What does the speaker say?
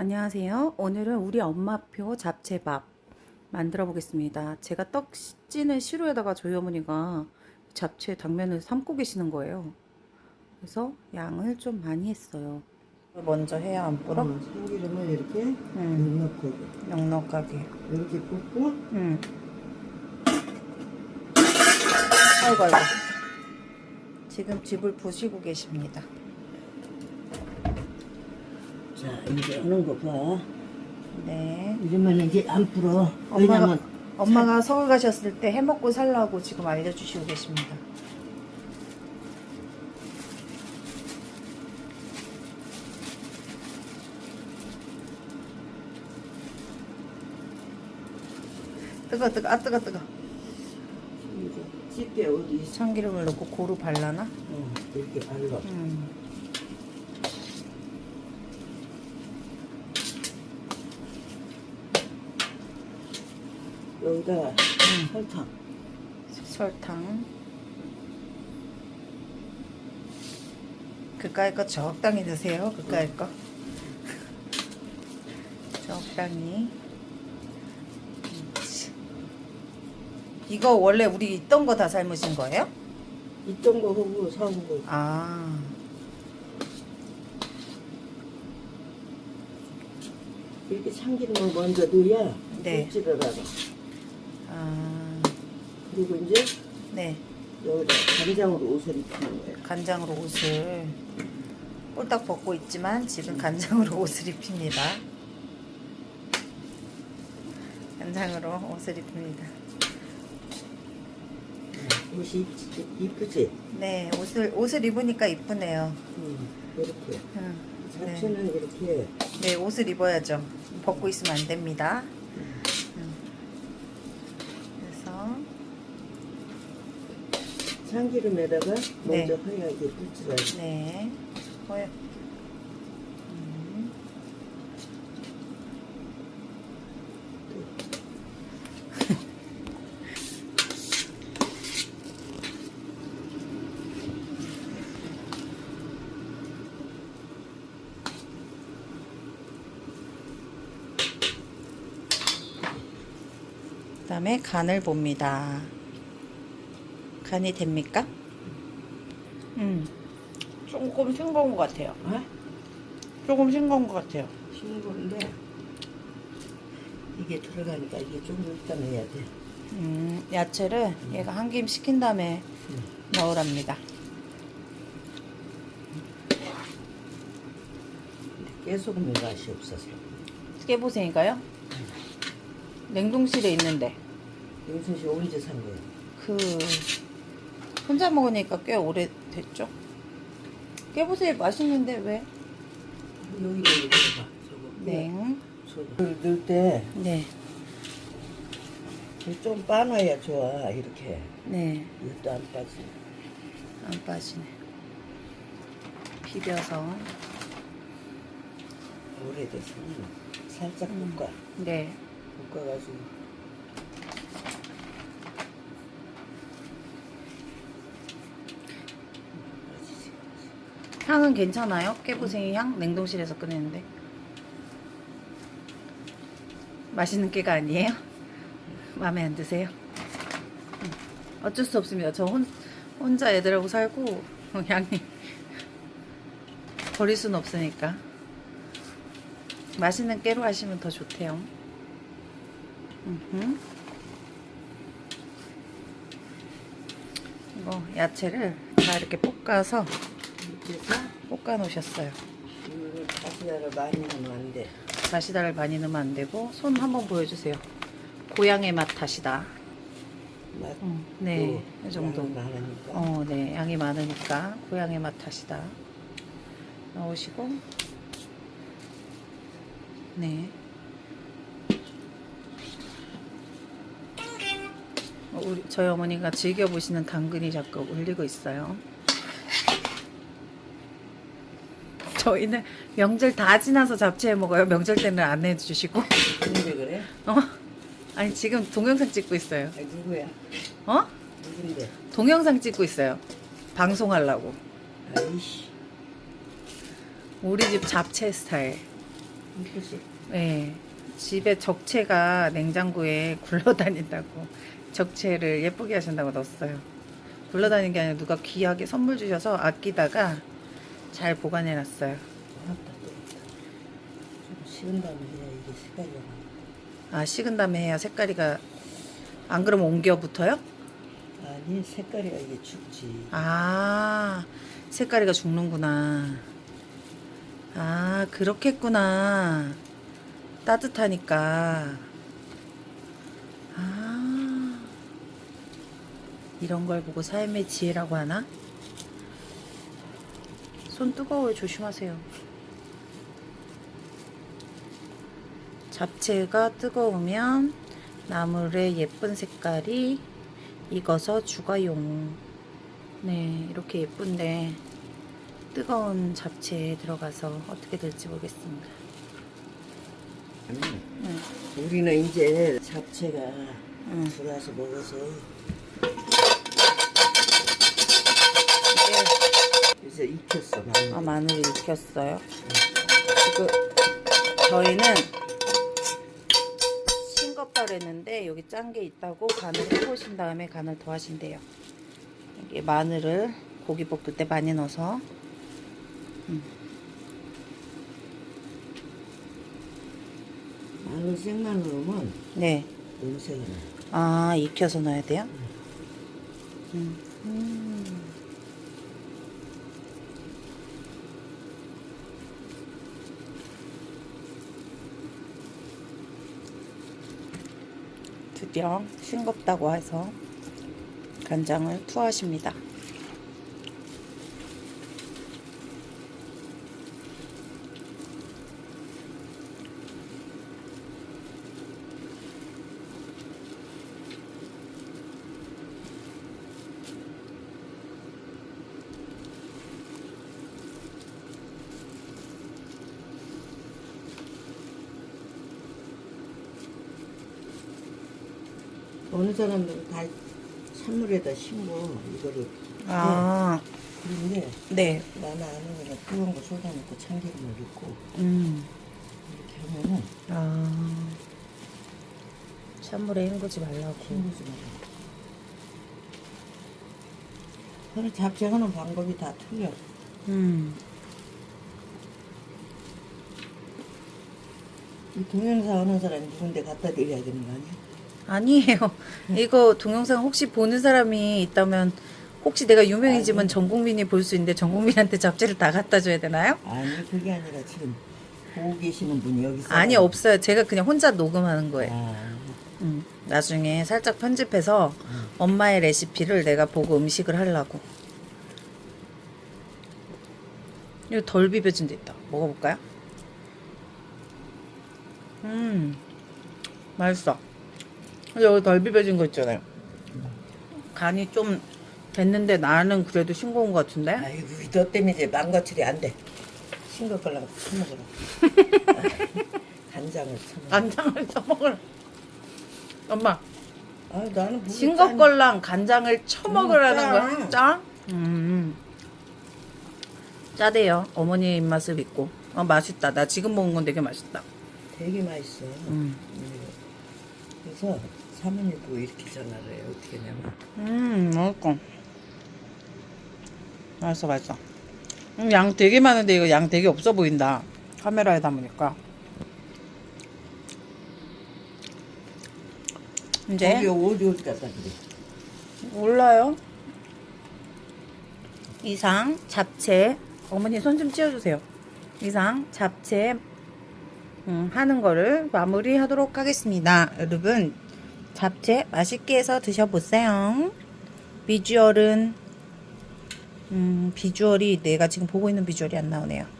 안녕하세요. 오늘은 우리 엄마표 잡채밥 만들어 보겠습니다. 제가 떡 찌는 시루에다가 저희 어머니가 잡채 당면을 삶고 계시는 거예요. 그래서 양을 좀 많이 했어요. 먼저 해야 안 불어? 어, 참기름을 이렇게 음. 넣고 넉넉하게. 이렇게 붓고 음. 아이고 아이고. 지금 집을 부시고 계십니다. 자 이렇게 하는 거 봐. 네. 이러면 이제 안 불어. 엄마가 왜냐면 엄마가 서울 가셨을 때 해먹고 살라고 지금 알려주시고 계십니다. 뜨거 뜨거 아 뜨거 뜨거 이제 집게 어디 있어? 참기름을 넣고 고루 발라나? 어, 이렇게 발라. 음. 여기다 설탕. 설탕 그까이 거 적당히 드세요 그까이 거 적당히. 이거 원래 우리 있던 거 다 삶으신 거예요? 있던 거 하고 사온 거. 아 이렇게 참기름을 먼저 넣어야 네. 알아. 아, 그리고 이제 네 여기다 간장으로 옷을 입히는 거야. 간장으로 옷을 꼴딱 벗고 있지만 지금 간장으로 옷을 입힙니다. 간장으로 옷을 입힙니다. 옷이 이쁘지? 이쁘지? 네, 옷을 옷을 입으니까 이쁘네요. 음, 이렇게. 음, 네. 자체는 이렇게 네, 옷을 입어야죠. 벗고 있으면 안 됩니다. 음. 참기름에다가 네. 먼저 하얗게 불질러야지. 네, 보여. 다음에 간을 봅니다. 간이 됩니까? 음, 조금 싱거운 것 같아요. 어? 조금 싱거운 것 같아요. 싱거운데 이게 들어가니까 이게 좀 이따 넣어야 돼. 음, 야채를 얘가 한 김 식힌 다음에 음. 넣으랍니다. 깨소금이 맛이 없어서. 깨보세니까요? 냉동실에 있는데 씨 언제 산 거야? 그 혼자 먹으니까 꽤 오래 됐죠? 깨보세요 맛있는데 왜? 여기 여기 들어봐. 저거. 네. 소금 넣을 때좀 네. 빠놔야 좋아. 이렇게. 네. 이것도 안 빠지. 안 빠지네. 비벼서. 오래됐으면 살짝 음. 볶아. 네. 볶아가지고. 향은 괜찮아요? 깨보생이 향? 냉동실에서 꺼냈는데. 맛있는 깨가 아니에요? 마음에 안 드세요? 음, 어쩔 수 없습니다. 저 혼, 혼자 애들하고 살고 양이 버릴 수는 없으니까. 맛있는 깨로 하시면 더 좋대요. 음흠. 이거 야채를 다 이렇게 볶아서 볶아 놓으셨어요. 다시다를 많이 넣으면 안 돼. 다시다를 많이 넣으면 안 되고 손 한번 보여주세요. 고향의 맛 다시다. 맛. 음, 네, 또이 정도. 많으니까. 어, 네, 양이 많으니까 고향의 맛 다시다 넣으시고, 네. 우리 저희 어머니가 즐겨 보시는 당근이 자꾸 울리고 있어요. 저희는 명절 다 지나서 잡채 해 먹어요. 명절 때는 안 해주시고. 근데 그래? 어? 아니 지금 동영상 찍고 있어요. 아, 누구야? 어? 누군데? 동영상 찍고 있어요. 방송하려고. 아이씨. 우리 집 잡채 스타일. 이쁘지? 네. 집에 적채가 냉장고에 굴러다닌다고 적채를 예쁘게 하신다고 넣었어요. 굴러다니는 게 아니라 누가 귀하게 선물 주셔서 아끼다가 잘 보관해 놨어요. 식은 다음에 해야 이게 색깔이 나. 아, 식은 다음에 해야 색깔이가 안 그러면 옮겨 붙어요? 아니 색깔이가 이게 죽지. 아, 색깔이가 죽는구나. 아, 그렇겠구나. 따뜻하니까. 아, 이런 걸 보고 삶의 지혜라고 하나? 손 뜨거워요. 조심하세요. 잡채가 뜨거우면 나물의 예쁜 색깔이 익어서 죽어용. 네, 이렇게 예쁜데 뜨거운 잡채에 들어가서 어떻게 될지 모르겠습니다. 응, 우리는 이제 잡채가 응. 들어와서 먹어서 이게 이제 익혔어 많이. 아, 마늘이 익혔어요. 지금 저희는 싱겁다 그랬는데 여기 짠 게 있다고 간을 해보신 다음에 간을 더 하신대요. 여기 마늘을 고기 볶을 때 많이 넣어서 마늘 생마늘 넣으면 네, 냄새가 나. 아 익혀서 넣어야 돼요? 음. 음. 드디어 싱겁다고 해서 간장을 투하하십니다. 어느 사람들은 다 찬물에다 심고 이거를 아, 그런데 네. 나는 안 해. 그냥 뜨거운 거 쏟아 놓고 참기름을 넣고 음. 이렇게 하면은 아. 찬물에 헹구지 말라고. 헹구지 말고. 그래 잡채하는 방법이 다 틀려. 음. 이 동영상 하는 사람이 누군데 갖다 드려야 되는 거 아니야? 아니에요. 이거 동영상 혹시 보는 사람이 있다면 혹시 내가 유명해지면 전 국민이 볼 수 있는데 전 국민한테 잡지를 다 갖다 줘야 되나요? 아니 그게 아니라 지금 보고 계시는 분이 여기 있어요. 아니 없어요. 제가 그냥 혼자 녹음하는 거예요. 아, 음, 나중에 살짝 편집해서 엄마의 레시피를 내가 보고 음식을 하려고. 이거 덜 비벼진 데 있다. 먹어볼까요? 음, 맛있어. 여기 덜 비벼진 거 있잖아요. 간이 좀 됐는데 나는 그래도 싱거운 것 같은데? 아이고 너 때문에 이제 망가뜨리 안 돼. 싱거 걸랑 처먹어라. 간장을 처먹어. 간장을 쳐먹을. 엄마, 아 나는 싱거걸랑 간장을 쳐먹으라는 음, 거야? 짜. 짜? 음. 짜대요. 어머니의 입맛을 믿고. 어, 맛있다. 나 지금 먹은 건 되게 맛있다. 짠- 되게 맛있어. 음. 음. 그래서 사모님도 이렇게 전화를 해요. 어떻게 하냐면 음, 맛있고. 맛있어, 맛있어. 음, 양 되게 많은데 이거 양 되게 없어 보인다. 카메라에 담으니까. 이제 거기 어디 어디 갖다 그래. 몰라요. 이상 잡채 어머니 손 좀 찌워주세요. 이상 잡채 음, 하는 거를 마무리하도록 하겠습니다. 여러분 잡채 맛있게 해서 드셔보세요. 비주얼은 음, 비주얼이 내가 지금 보고 있는 비주얼이 안 나오네요.